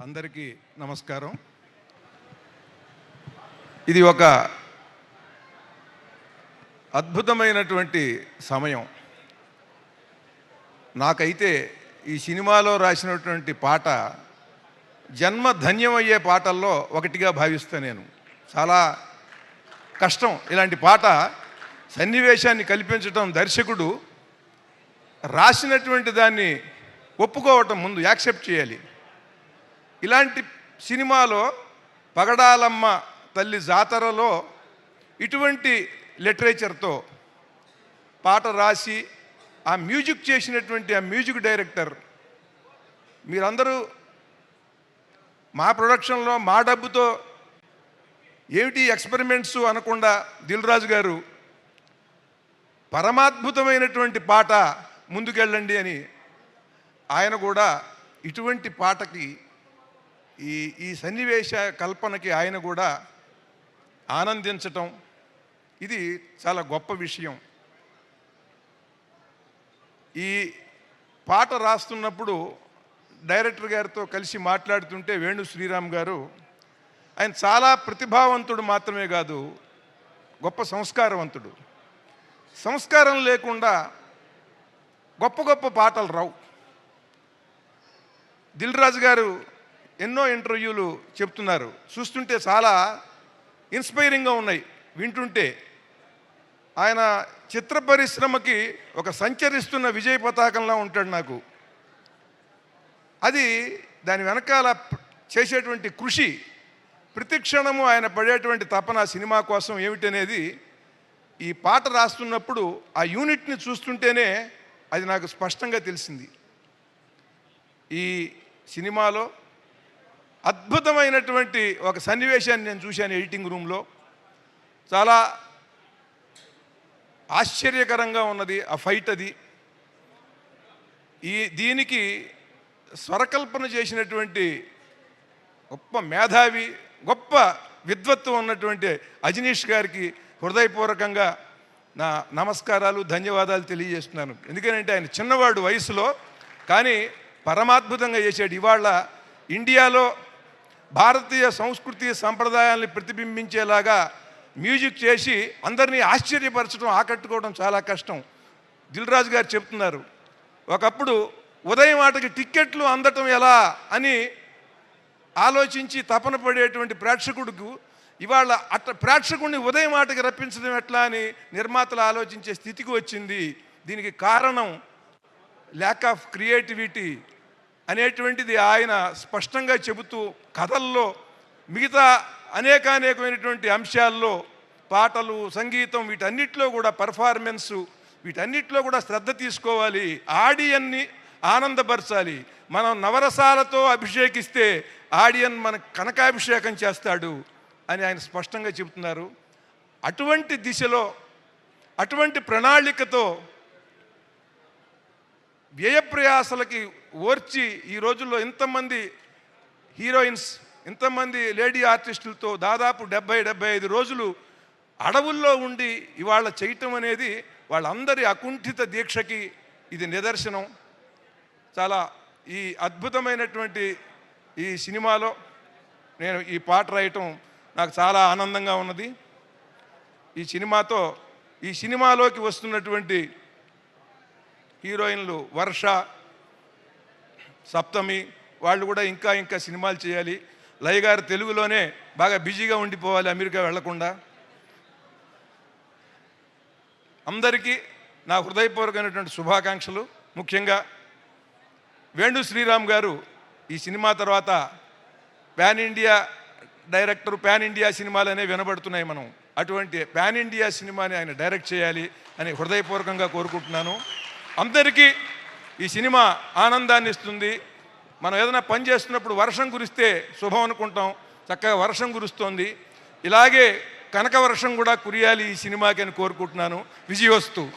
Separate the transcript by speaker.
Speaker 1: అందరికీ నమస్కారం. ఇది ఒక అద్భుతమైనటువంటి సమయం. నాకైతే ఈ సినిమాలో రాసినటువంటి పాట జన్మ ధన్యమయ్యే పాటల్లో ఒకటిగా భావిస్తా నేను. చాలా కష్టం. ఇలాంటి పాట సన్నివేశాన్ని కల్పించడం దర్శకుడు రాసినటువంటి దాన్ని ఒప్పుకోవటం ముందు యాక్సెప్ట్ చేయాలి. ఇలాంటి సినిమాలో పగడాలమ్మ తల్లి జాతరలో ఇటువంటి లిటరేచర్తో పాట రాసి ఆ మ్యూజిక్ చేసినటువంటి ఆ మ్యూజిక్ డైరెక్టర్ మీరందరూ మా ప్రొడక్షన్లో మా డబ్బుతో ఏమిటి ఎక్స్పెరిమెంట్స్ అనకుండా దిల్ రాజు గారు పరమాద్భుతమైనటువంటి పాట ముందుకెళ్ళండి అని ఆయన కూడా ఇటువంటి పాటకి ఈ ఈ సన్నివేశ కల్పనకి ఆయన కూడా ఆనందించటం ఇది చాలా గొప్ప విషయం. ఈ పాట రాస్తున్నప్పుడు డైరెక్టర్ గారితో కలిసి మాట్లాడుతుంటే వేణు శ్రీరామ్ గారు ఆయన చాలా ప్రతిభావంతుడు మాత్రమే కాదు గొప్ప సంస్కారవంతుడు. సంస్కారం లేకుండా గొప్ప గొప్ప పాటలు రావు. దిల్ రాజు గారు ఎన్నో ఇంటర్వ్యూలు చెప్తున్నారు. చూస్తుంటే చాలా ఇన్స్పైరింగ్గా ఉన్నాయి. వింటుంటే ఆయన చిత్ర పరిశ్రమకి ఒక సంచరిస్తున్న విజయ పతాకంలా ఉంటాడు నాకు. అది దాని వెనకాల చేసేటువంటి కృషి ప్రతిక్షణము ఆయన పడేటువంటి తపన సినిమా కోసం ఏమిటనేది ఈ పాట రాస్తున్నప్పుడు ఆ యూనిట్ని చూస్తుంటేనే అది నాకు స్పష్టంగా తెలిసింది. ఈ సినిమాలో అద్భుతమైనటువంటి ఒక సన్నివేశాన్ని నేను చూశాను ఎడిటింగ్ రూమ్లో. చాలా ఆశ్చర్యకరంగా ఉన్నది ఆ ఫైట్ అది. ఈ దీనికి స్వరకల్పన చేసినటువంటి గొప్ప మేధావి గొప్ప విద్వత్తు ఉన్నటువంటి అజనీష్ గారికి హృదయపూర్వకంగా నా నమస్కారాలు ధన్యవాదాలు తెలియజేస్తున్నాను. ఎందుకంటే ఆయన చిన్నవాడు వయసులో కానీ పరమాద్భుతంగా చేశాడు. ఇవాళ ఇండియాలో భారతీయ సంస్కృతి సంప్రదాయాల్ని ప్రతిబింబించేలాగా మ్యూజిక్ చేసి అందరినీ ఆశ్చర్యపరచడం ఆకట్టుకోవడం చాలా కష్టం. దిల్ రాజు గారు చెప్తున్నారు ఒకప్పుడు ఉదయం ఆటకి టిక్కెట్లు అందటం ఎలా? అని ఆలోచించి తపన పడేటువంటి ప్రేక్షకుడికి ఇవాళ అట్ట ప్రేక్షకుడిని ఉదయం ఆటకి రప్పించడం ఎట్లా అని నిర్మాతలు ఆలోచించే స్థితికి వచ్చింది. దీనికి కారణం ల్యాక్ ఆఫ్ క్రియేటివిటీ అనేటువంటిది ఆయన స్పష్టంగా చెబుతూ కథల్లో మిగతా అనేకానేకమైనటువంటి అంశాల్లో పాటలు సంగీతం వీటన్నిటిలో కూడా పర్ఫార్మెన్సు వీటన్నిటిలో కూడా శ్రద్ధ తీసుకోవాలి ఆడియన్ని ఆనందపరచాలి. మనం నవరసాలతో అభిషేకిస్తే ఆడియన్ మన కనకాభిషేకం చేస్తాడు అని ఆయన స్పష్టంగా చెబుతున్నారు. అటువంటి దిశలో అటువంటి ప్రణాళికతో వ్యయప్రయాసలకి ఓర్చి ఈ రోజుల్లో ఇంతమంది హీరోయిన్స్ ఇంతమంది లేడీ ఆర్టిస్టులతో దాదాపు డెబ్బై డెబ్బై ఐదు రోజులు అడవుల్లో ఉండి ఇవాళ చేయటం అనేది వాళ్ళందరి అకుంఠిత దీక్షకి ఇది నిదర్శనం. చాలా ఈ అద్భుతమైనటువంటి ఈ సినిమాలో నేను ఈ పాట రాయటం నాకు చాలా ఆనందంగా ఉన్నది. ఈ సినిమాతో ఈ సినిమాలోకి వస్తున్నటువంటి హీరోయిన్లు వర్ష సప్తమి వాళ్ళు కూడా ఇంకా ఇంకా సినిమాలు చేయాలి. లయ గారు తెలుగులోనే బాగా బిజీగా ఉండిపోవాలి అమెరికా వెళ్ళకుండా. అందరికీ నా హృదయపూర్వకమైనటువంటి శుభాకాంక్షలు. ముఖ్యంగా వేణు శ్రీరామ్ గారు ఈ సినిమా తర్వాత pan India director pan India సినిమాలు అనేవి వినబడుతున్నాయి మనం. అటువంటి ప్యాన్ ఇండియా సినిమాని ఆయన డైరెక్ట్ చేయాలి అని హృదయపూర్వకంగా కోరుకుంటున్నాను. అందరికీ ఈ సినిమా ఆనందాన్ని ఇస్తుంది. మనం ఏదైనా పని చేస్తున్నప్పుడు వర్షం కురిస్తే శుభం అనుకుంటాం. చక్కగా వర్షం కురుస్తోంది. ఇలాగే కనక వర్షం కూడా కురియాలి ఈ సినిమాకి అని కోరుకుంటున్నాను. విజయోస్తు